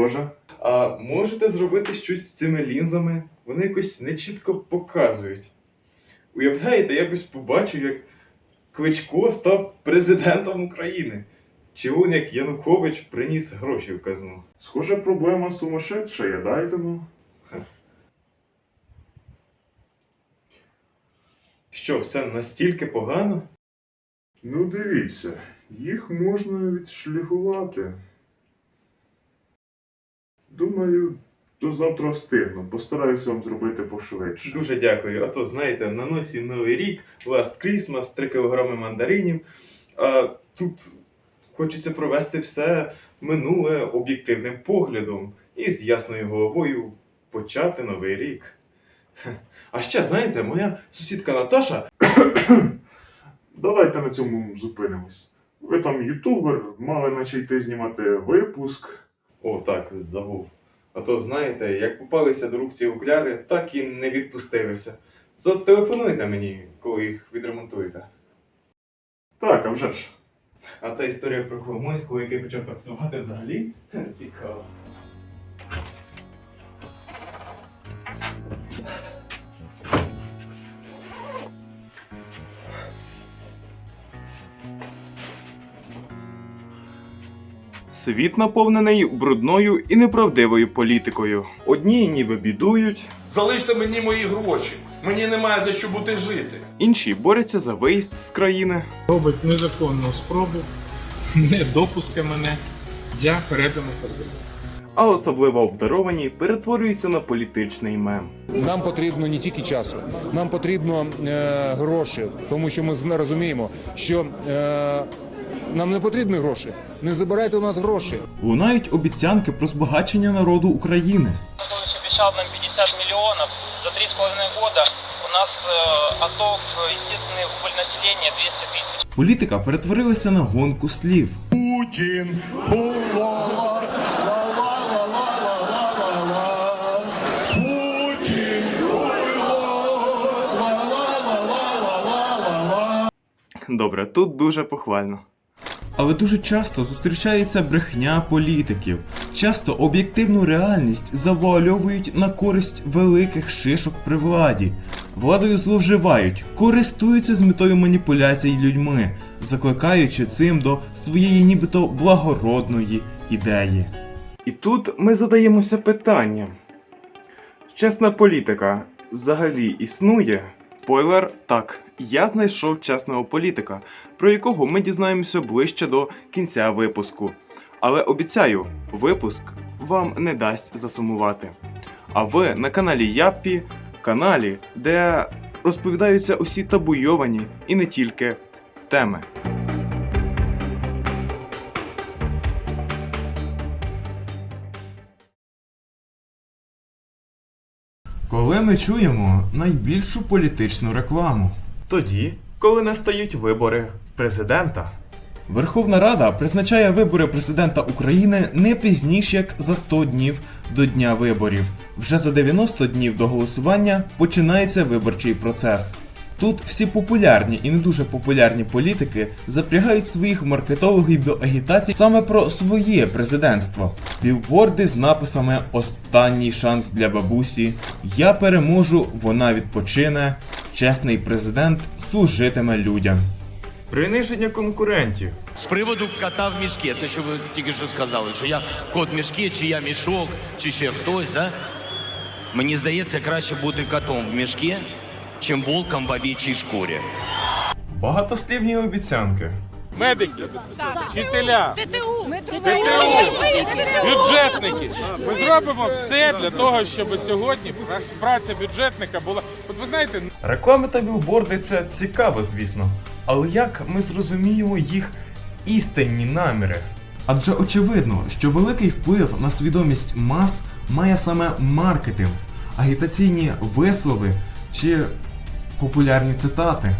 Боже. А можете зробити щось з цими лінзами? Вони якось нечітко показують. Уявляєте, якось побачив, як Кличко став президентом України. Чи він, як Янукович, приніс гроші в казну. Схоже, проблема сумасшедшая, дайте ну. Що, все настільки погано? Ну дивіться, їх можна відшліфувати. Думаю, до завтра встигну. Постараюся вам зробити пошвидше. Дуже дякую. А то, знаєте, на носі Новий рік, Last Christmas, 3 кг мандаринів. А тут хочеться провести все минуле об'єктивним поглядом і з ясною головою почати новий рік. А ще, знаєте, моя сусідка Наташа Давайте на цьому зупинимось. Ви там ютубер, мали наче йти знімати випуск. О, так, забув. А то, знаєте, як попалися до рук ці окуляри, так і не відпустилися. Зателефонуйте мені, коли їх відремонтуєте. Так, а вже ж. А та історія про Коломойського, який почав таксувати взагалі? Цікаво. Світ наповнений брудною і неправдивою політикою. Одні ніби бідують, Залиште мені мої гроші. Мені немає за що бути жити. інші борються за виїзд з країни. робить незаконну спробу не допуска мене для перетину кордону. а особливо обдаровані перетворюються на політичний мем. Нам потрібно не тільки часу, нам потрібно е, гроші, тому що ми розуміємо, що е, нам не потрібні гроші. Не забирайте у нас гроші. Лунають обіцянки про збагачення народу України. Янукович обещал нам 50 миллионов. За три с половиной года у нас э, отток э, естественный убыль населения 200 тысяч. Політика перетворилася на гонку слів. Путін. Путін. Добре, тут дуже похвально. Але дуже часто зустрічається брехня політиків. Часто об'єктивну реальність завуальовують на користь великих шишок при владі. Владою зловживають, користуються з метою маніпуляцій людьми, закликаючи цим до своєї нібито благородної ідеї. І тут ми задаємося питанням: чесна політика взагалі існує? Спойлер, так, я знайшов чесного політика, про якого ми дізнаємося ближче до кінця випуску. Але обіцяю, випуск вам не дасть засумувати. А ви на каналі Яппі, каналі, де розповідаються усі табуйовані і не тільки теми. Коли ми чуємо найбільшу політичну рекламу? Тоді, коли настають вибори президента. Верховна Рада призначає вибори президента України не пізніше як за 100 днів до дня виборів. Вже за 90 днів до голосування починається виборчий процес. Тут всі популярні і не дуже популярні політики запрягають своїх маркетологів до агітації саме про своє президентство. Білборди з написами Останній шанс для бабусі, Я переможу, вона відпочине, чесний президент служитиме людям. Приниження конкурентів. З приводу кота в мішки, те, що ви тільки що сказали, що я кот в мішки, чи я мішок, чи ще хтось, да? Мені здається, краще бути котом в мішки, чим волком в овічій шкурі. Багатослівні обіцянки. медики, вчителя, ТТУ. бюджетники. Ми зробимо все для того, щоб сьогодні праця бюджетника була. От ви знаєте, Реклами та білборди це цікаво, звісно. Але як ми зрозуміємо їх істинні наміри? Адже очевидно, що великий вплив на свідомість мас має саме маркетинг, агітаційні вислови чи популярні цитати.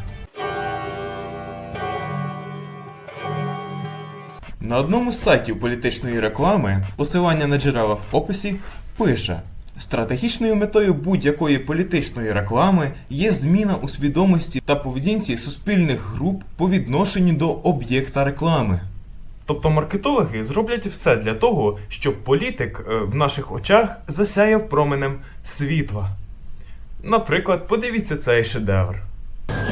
На одному з сайтів політичної реклами, посилання на джерела в описі, пише: стратегічною метою будь-якої політичної реклами є зміна у свідомості та поведінці суспільних груп по відношенню до об'єкта реклами. Тобто маркетологи зроблять все для того, щоб політик е, в наших очах засяяв променем світла. Наприклад, подивіться цей шедевр.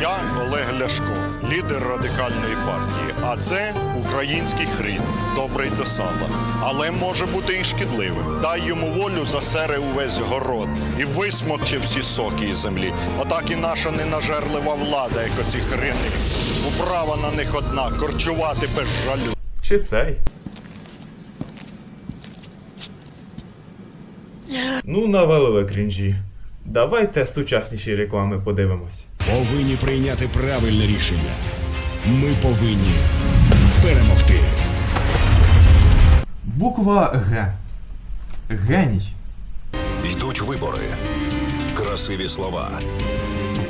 Я Олег Ляшко, лідер радикальної партії. А це український хрін, добрий до сала. Але може бути і шкідливим. Дай йому волю засере увесь город і висмокче всі соки із землі. Отак і наша ненажерлива влада, як оці хрени. Управа на них одна корчувати без жалю. Чи цей? Ну, навалили крінжі. Давайте сучасніші реклами подивимось. Повинні прийняти правильне рішення. Ми повинні перемогти. Буква Г. Геній. Йдуть вибори. Красиві слова.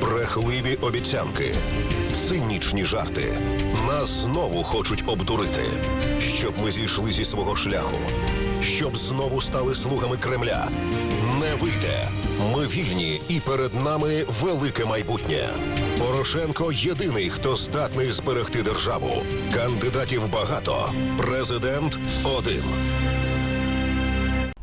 Брехливі обіцянки. Цинічні жарти. Нас знову хочуть обдурити. Щоб ми зійшли зі свого шляху. Щоб знову стали слугами Кремля. Вийде. Ми вільні і перед нами велике майбутнє. Порошенко єдиний, хто здатний зберегти державу. Кандидатів багато. Президент один.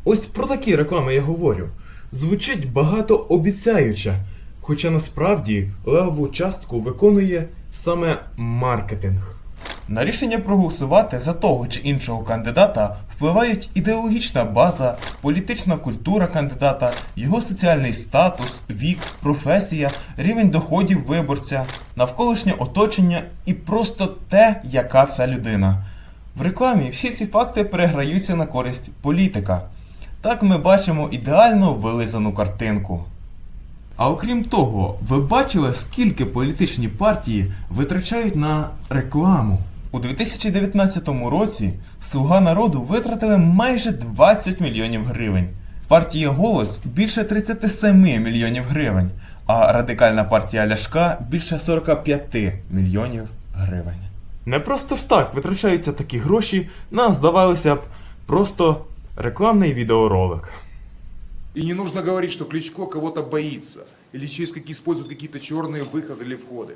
Ось про такі реклами я говорю. Звучить багато обіцяюче, хоча насправді левову частку виконує саме маркетинг. На рішення проголосувати за того чи іншого кандидата впливають ідеологічна база, політична культура кандидата, його соціальний статус, вік, професія, рівень доходів виборця, навколишнє оточення і просто те, яка це людина. В рекламі всі ці факти переграються на користь політика. Так ми бачимо ідеально вилизану картинку. А окрім того, ви бачили, скільки політичні партії витрачають на рекламу? У 2019 році Слуга народу витратили майже 20 мільйонів гривень. Партія Голос більше 37 мільйонів гривень, а радикальна партія Ляшка більше 45 мільйонів гривень. Не просто ж так витрачаються такі гроші на, здавалося б, просто рекламний відеоролик. И не нужно говорить, что Кличко кого-то боится или через какие используют какие-то черные выходы или входы.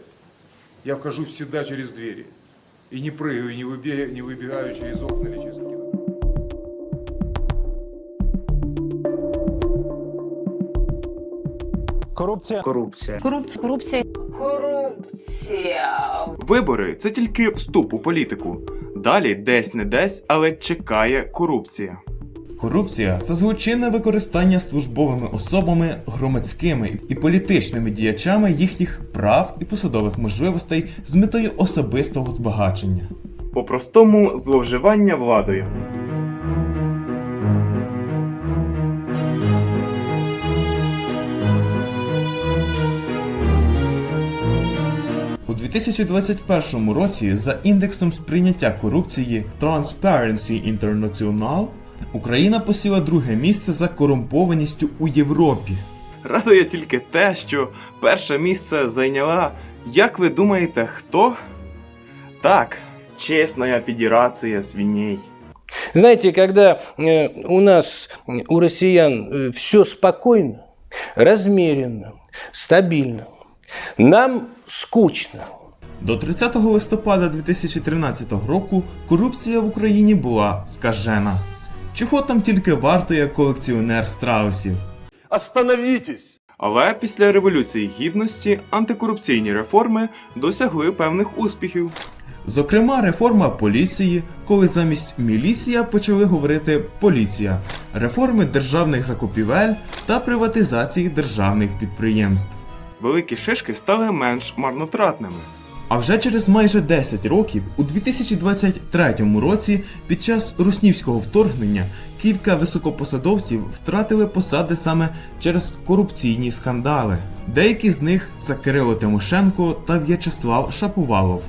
Я вхожу всегда через двери. И не прыгаю, не выбегаю, не выбегаю через окна или через какие-то... Корупція. Корупція. Корупція. Корупція. Корупція. Вибори це тільки вступ у політику. Далі десь не десь, але чекає корупція. Корупція це злочинне використання службовими особами, громадськими і політичними діячами їхніх прав і посадових можливостей з метою особистого збагачення. По-простому зловживання владою. У 2021 році за індексом сприйняття корупції Transparency International Україна посіла друге місце за корумпованістю у Європі. Радує тільки те, що перше місце зайняла, як ви думаєте, хто? Так, Чесная Федерація свиней. Знаете, когда э, у нас, э, у россиян все спокойно, размеренно, стабильно, нам скучно. До 30 листопада 2013 року корупція в Україні була скажена. Чого там тільки вартує колекціонер страусів? Остановітесь! Але після Революції Гідності антикорупційні реформи досягли певних успіхів. Зокрема, реформа поліції, коли замість міліція почали говорити поліція, реформи державних закупівель та приватизації державних підприємств. Великі шишки стали менш марнотратними. А вже через майже 10 років, у 2023 році, під час руснівського вторгнення, кілька високопосадовців втратили посади саме через корупційні скандали. Деякі з них це Кирило Тимошенко та В'ячеслав Шаповалов.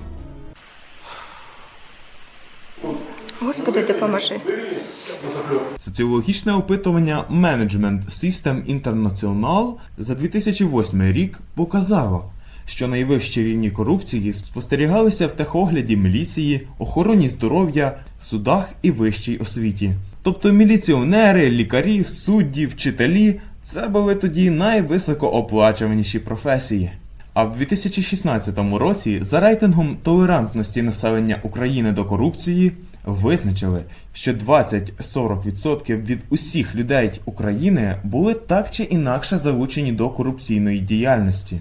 Господи, допоможи. Соціологічне опитування Management System International за 2008 рік показало, що найвищі рівні корупції спостерігалися в техогляді міліції, охороні здоров'я, судах і вищій освіті. Тобто міліціонери, лікарі, судді, вчителі це були тоді найвисокооплачуваніші професії. А в 2016 році за рейтингом толерантності населення України до корупції визначили, що 20-40% від усіх людей України були так чи інакше залучені до корупційної діяльності.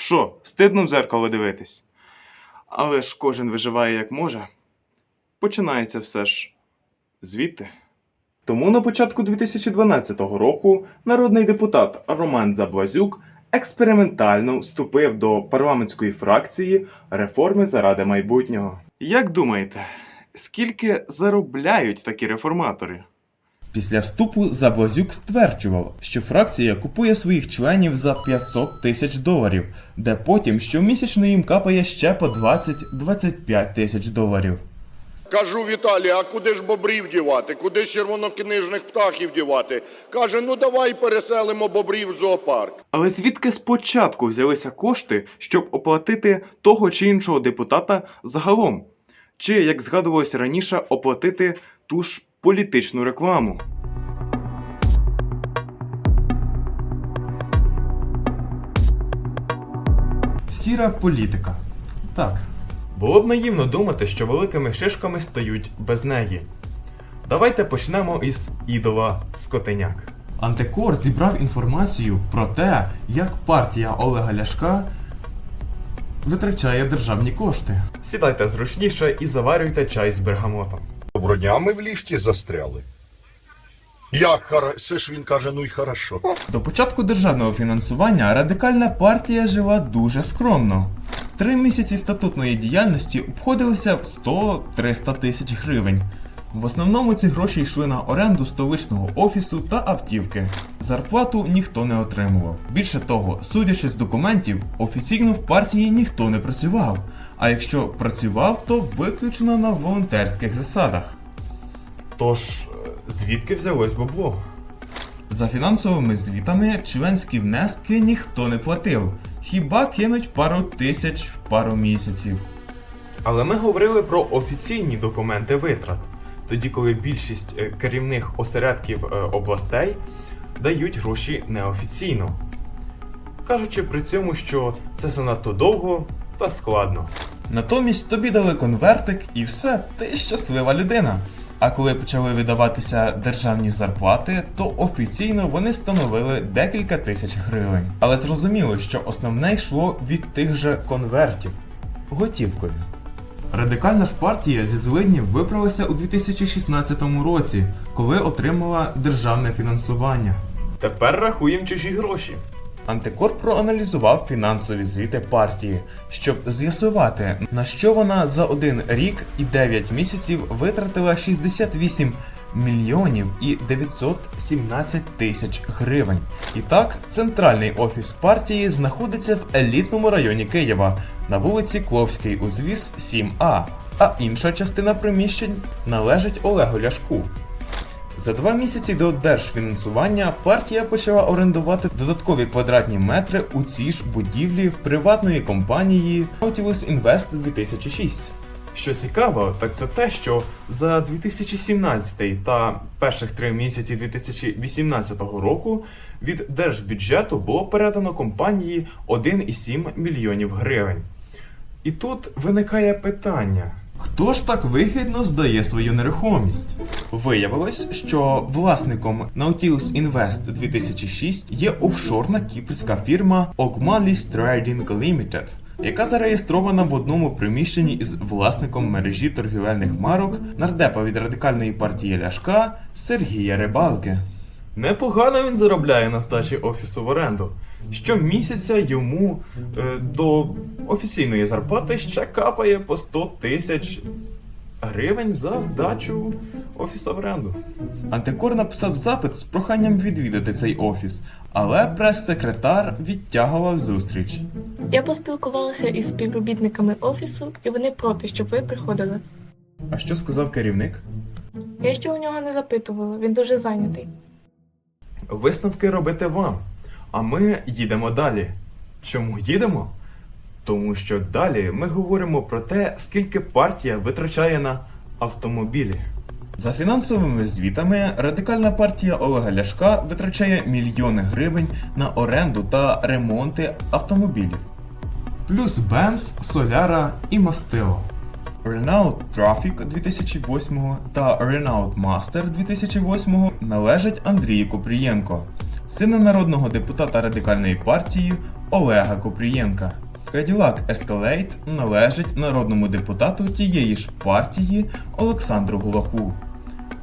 Що, стидно в зеркало дивитись? Але ж кожен виживає як може. Починається все ж звідти. Тому на початку 2012 року народний депутат Роман Заблазюк експериментально вступив до парламентської фракції реформи заради майбутнього. Як думаєте, скільки заробляють такі реформатори? Після вступу Заблазюк стверджував, що фракція купує своїх членів за 500 тисяч доларів, де потім щомісячно їм капає ще по 20-25 тисяч доларів. Кажу Віталій, а куди ж бобрів дівати? Куди ж червонокнижних птахів дівати? Каже, ну давай переселимо бобрів в зоопарк. Але звідки спочатку взялися кошти, щоб оплатити того чи іншого депутата загалом? Чи, як згадувалося раніше, оплатити ту ж політичну рекламу? Сіра політика. Так. Було б наївно думати, що великими шишками стають без неї. Давайте почнемо із ідола Скотеняк. Антикор зібрав інформацію про те, як партія Олега Ляшка витрачає державні кошти. Сідайте зручніше і заварюйте чай з бергамотом. Доброго в ліфті застряли. Як хара... Це ж він каже, ну й хорошо. До початку державного фінансування радикальна партія жила дуже скромно. Три місяці статутної діяльності обходилися в 100-300 тисяч гривень. В основному ці гроші йшли на оренду столичного офісу та автівки. Зарплату ніхто не отримував. Більше того, судячи з документів, офіційно в партії ніхто не працював. А якщо працював, то виключно на волонтерських засадах. Тож, звідки взялось бабло? За фінансовими звітами членські внески ніхто не платив, хіба кинуть пару тисяч в пару місяців. Але ми говорили про офіційні документи витрат, тоді коли більшість е, керівних осередків е, областей дають гроші неофіційно, кажучи при цьому, що це занадто довго та складно. Натомість тобі дали конвертик і все, ти щаслива людина. А коли почали видаватися державні зарплати, то офіційно вони становили декілька тисяч гривень. Але зрозуміло, що основне йшло від тих же конвертів готівкою. Радикальна ж партія зі злиднів виправилася у 2016 році, коли отримала державне фінансування. Тепер рахуємо чужі гроші. Антикор проаналізував фінансові звіти партії, щоб з'ясувати, на що вона за один рік і 9 місяців витратила 68 мільйонів і 917 тисяч гривень. І так, центральний офіс партії знаходиться в елітному районі Києва на вулиці Кловський узвіз 7А, а інша частина приміщень належить Олегу Ляшку. За два місяці до держфінансування партія почала орендувати додаткові квадратні метри у цій ж будівлі в приватної компанії Nautilus Invest 2006. Що цікаво, так це те, що за 2017 та перших три місяці 2018 року від держбюджету було передано компанії 1,7 мільйонів гривень. І тут виникає питання: хто ж так вигідно здає свою нерухомість? Виявилось, що власником Nautilus Invest 2006 є офшорна кіпрська фірма Ogmalis Trading Limited, яка зареєстрована в одному приміщенні із власником мережі торгівельних марок нардепа від радикальної партії Ляшка Сергія Рибалки. Непогано він заробляє на здачі офісу в оренду. Щомісяця йому е, до офіційної зарплати ще капає по 100 тисяч гривень за здачу офісу в оренду. Антикор написав запит з проханням відвідати цей офіс, але прес-секретар відтягував зустріч. Я поспілкувалася із співробітниками офісу, і вони проти, щоб ви приходили. А що сказав керівник? Я ще у нього не запитувала, він дуже зайнятий. Висновки робите вам. А ми їдемо далі. Чому їдемо? Тому що далі ми говоримо про те, скільки партія витрачає на автомобілі. За фінансовими звітами, радикальна партія Олега Ляшка витрачає мільйони гривень на оренду та ремонти автомобілів. Плюс Бенз, Соляра і Мастило. Renault Traffic 2008 та Renault Master 2008 належать Андрію Купрієнко, сина народного депутата радикальної партії Олега Купрієнка. Cadillac Escalade належить народному депутату тієї ж партії Олександру Гулаку.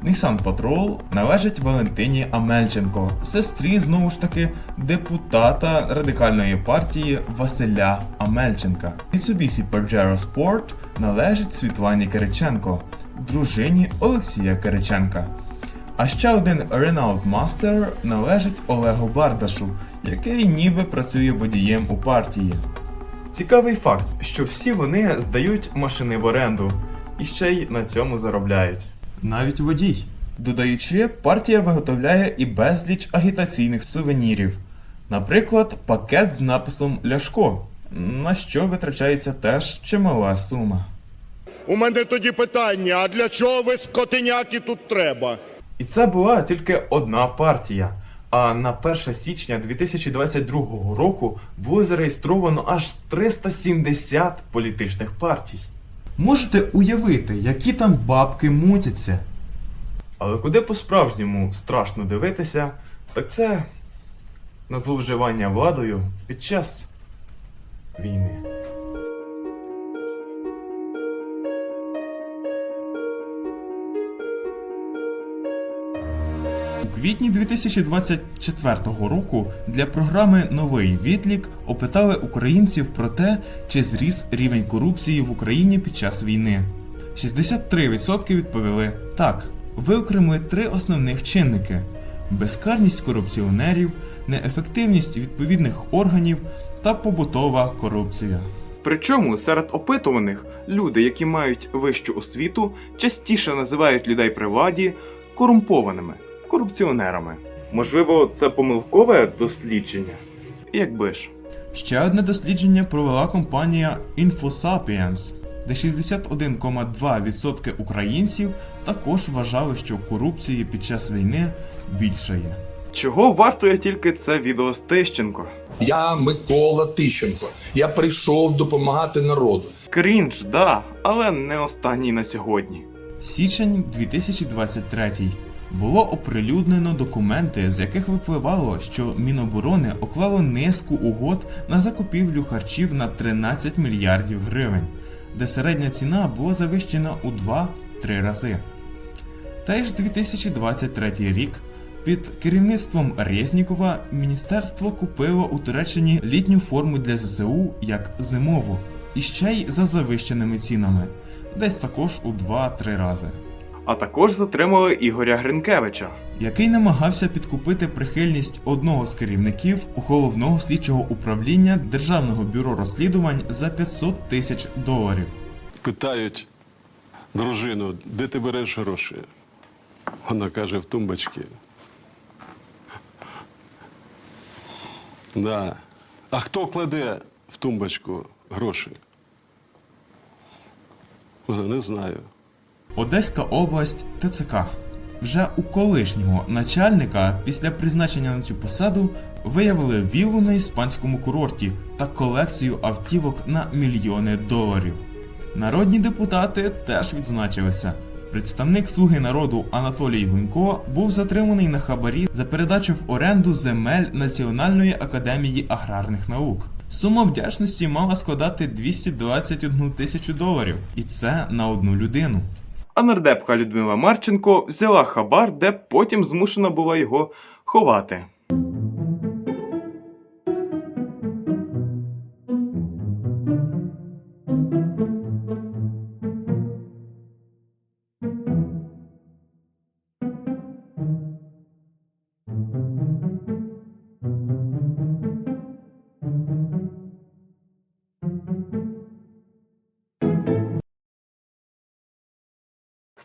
Nissan Patrol належить Валентині Амельченко, сестрі знову ж таки депутата радикальної партії Василя Амельченка. Mitsubishi Pajero Sport належить Світлані Кириченко, дружині Олексія Кириченка. А ще один Renault Master належить Олегу Бардашу, який ніби працює водієм у партії. Цікавий факт, що всі вони здають машини в оренду і ще й на цьому заробляють. Навіть водій. Додаючи, партія виготовляє і безліч агітаційних сувенірів. Наприклад, пакет з написом Ляшко, на що витрачається теж чимала сума. У мене тоді питання: а для чого ви скотиняки тут треба? І це була тільки одна партія. А на 1 січня 2022 року було зареєстровано аж 370 політичних партій. Можете уявити, які там бабки мутяться. Але куди по-справжньому страшно дивитися, так це на зловживання владою під час війни. Квітні 2024 року для програми Новий відлік опитали українців про те, чи зріс рівень корупції в Україні під час війни. 63% відповіли так. Виокремили три основних чинники: безкарність корупціонерів, неефективність відповідних органів та побутова корупція. Причому серед опитуваних люди, які мають вищу освіту, частіше називають людей при владі корумпованими корупціонерами. Можливо, це помилкове дослідження? Якби ж. Ще одне дослідження провела компанія InfoSapiens, де 61,2% українців також вважали, що корупції під час війни більше є. Чого вартує тільки це відео з Тищенко? Я Микола Тищенко. Я прийшов допомагати народу. Крінж, да, але не останній на сьогодні. Січень 2023. Було оприлюднено документи, з яких випливало, що Міноборони оклало низку угод на закупівлю харчів на 13 мільярдів гривень, де середня ціна була завищена у 2-3 рази. Теж 2023 рік під керівництвом Резнікова міністерство купило у Туреччині літню форму для ЗСУ як зимову, і ще й за завищеними цінами, десь також у 2-3 рази. А також затримали Ігоря Гринкевича, який намагався підкупити прихильність одного з керівників головного слідчого управління Державного бюро розслідувань за 500 тисяч доларів. Питають дружину, де ти береш гроші? Вона каже, в тумбочці. Да. А хто кладе в тумбочку гроші? Не знаю. Одеська область ТЦК. Вже у колишнього начальника після призначення на цю посаду виявили віллу на іспанському курорті та колекцію автівок на мільйони доларів. Народні депутати теж відзначилися. Представник Слуги народу Анатолій Гунько був затриманий на хабарі за передачу в оренду земель Національної академії аграрних наук. Сума вдячності мала складати 221 тисячу доларів, і це на одну людину. А нардепка Людмила Марченко взяла хабар, де потім змушена була його ховати.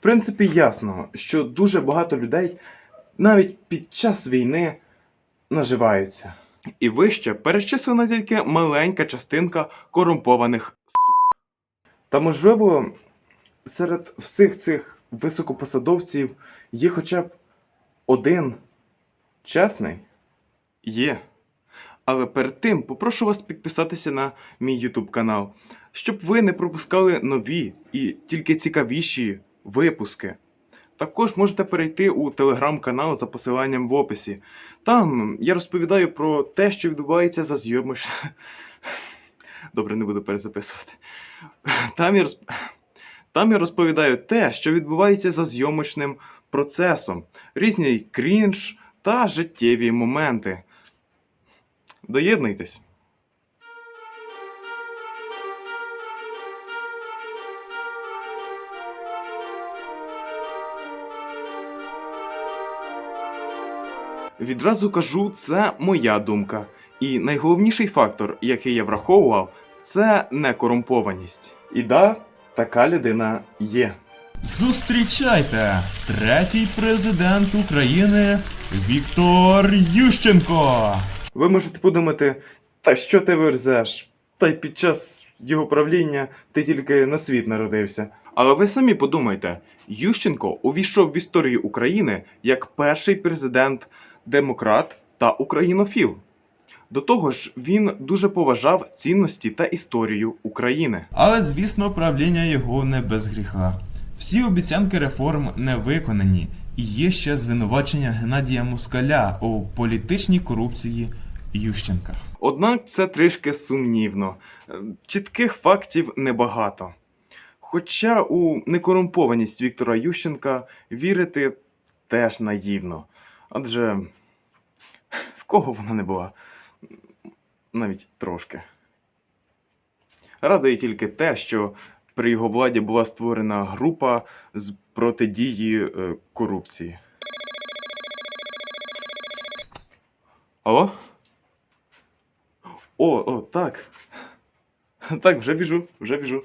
Принципі, ясно, що дуже багато людей навіть під час війни наживаються. І вище перечислена тільки маленька частинка корумпованих сук. Та можливо, серед всіх цих високопосадовців є хоча б один чесний? Є. Але перед тим попрошу вас підписатися на мій YouTube канал щоб ви не пропускали нові і тільки цікавіші випуски. Також можете перейти у телеграм-канал за посиланням в описі. Там я розповідаю про те, що відбувається за зйомиш. Добре, не буду перезаписувати. Там я, розп... Там я розповідаю те, що відбувається за зйомочним процесом, різні крінж та життєві моменти. Доєднуйтесь. Відразу кажу, це моя думка. І найголовніший фактор, який я враховував, це некорумпованість. І да, така людина є. Зустрічайте! Третій президент України Віктор Ющенко. Ви можете подумати, та що ти верзеш? Та й під час його правління ти тільки на світ народився. Але ви самі подумайте, Ющенко увійшов в історію України як перший президент демократ та українофіл. До того ж, він дуже поважав цінності та історію України. Але, звісно, правління його не без гріха. Всі обіцянки реформ не виконані, і є ще звинувачення Геннадія Москаля у політичній корупції Ющенка. Однак це трішки сумнівно. Чітких фактів небагато. Хоча у некорумпованість Віктора Ющенка вірити теж наївно. Адже в кого вона не була? Навіть трошки. Радує тільки те, що при його владі була створена група з протидії е, корупції. Алло? О, о, так. Так, вже біжу, вже біжу.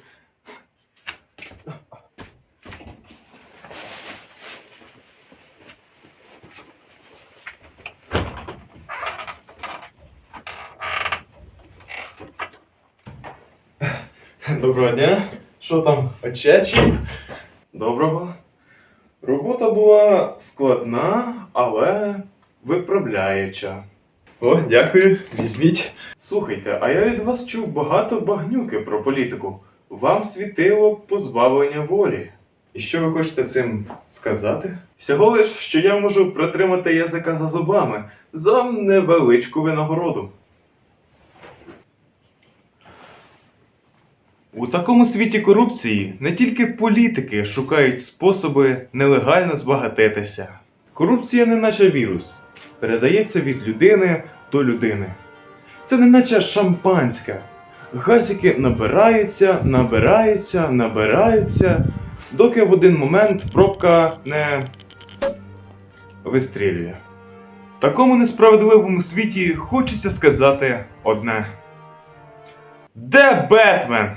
Доброго дня. Що там, очечі? Доброго. Робота була складна, але виправляюча. О, дякую, візьміть. Слухайте, а я від вас чув багато багнюки про політику. Вам світило позбавлення волі. І що ви хочете цим сказати? Всього лиш, що я можу притримати язика за зубами за невеличку винагороду. У такому світі корупції не тільки політики шукають способи нелегально збагатитися. Корупція не наче вірус, передається від людини до людини. Це не наче шампанське. Газики набираються, набираються, набираються, доки в один момент пробка не вистрілює. В такому несправедливому світі хочеться сказати одне. Де Бетмен?